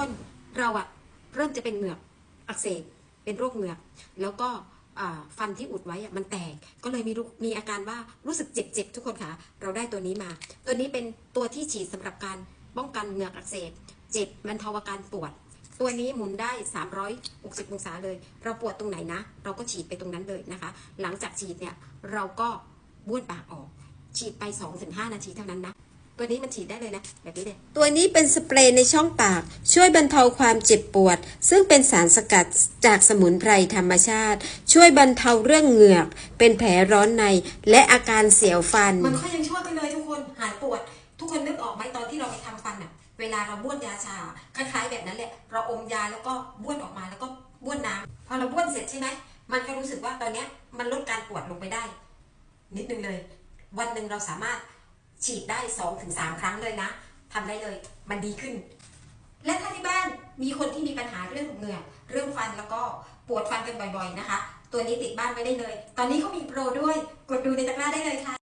คนเราอะเริ่มจะเป็นเหงือกอักเสบเป็นโรคเหงือก แล้วก็ฟันที่อุดไว้อะมันแตกก็เลยมีรูมีอาการว่ารู้สึกเจ็บๆทุกคนค่ะเราได้ตัวนี้มา ตัวนี้เป็นตัวที่ฉีดสำหรับการป้องกันเหงือกอักเสบเจ็บบรรเทาอาการปวด ตัวนี้หมุนได้ 360 องศาเลย เราปวดตรงไหนนะ เราก็ฉีดไปตรงนั้นเลยนะคะ หลังจากฉีดเนี่ยเราก็บ้วนปากออก ฉีดไป 2-5 นาทีเท่านั้นนะ ตัวนี้มันฉีดได้เลยนะแบบนี้เลยตัวนี้เป็นสเปรย์ในช่องปาก ช่วยบรรเทาความเจ็บปวด ซึ่งเป็นสารสกัดจากสมุนไพรธรรมชาติ ช่วยบรรเทาเรื่องเหงือก เป็นแผลร้อนใน และอาการเสียวฟัน มันก็ยังช่วยไปเลยทุกคนหายปวด ทุกคนนึกออกไหมตอนที่เราไปทำฟันอะเวลาเราบ้วนยาชาคล้ายๆแบบนั้นแหละเราอมยาแล้วก็บ้วนออกมาแล้วก็บ้วนน้ำพอเราบ้วนเสร็จใช่ไหมมันก็รู้สึกว่าตอนเนี้ยมันลดการปวดลงไปได้ นิดนึงเลย วันหนึ่งเราสามารถ ฉีดได้สองถึงสามครั้งเลยนะทำได้เลยมันดีขึ้น และถ้าที่บ้านมีคนที่มีปัญหาเรื่องเหงือกเรื่องฟันแล้วก็ปวดฟันกันบ่อยๆนะคะ ตัวนี้ติดบ้านไว้ได้เลย ตอนนี้เขามีโปรด้วย กดดูในตะกร้าได้เลยค่ะ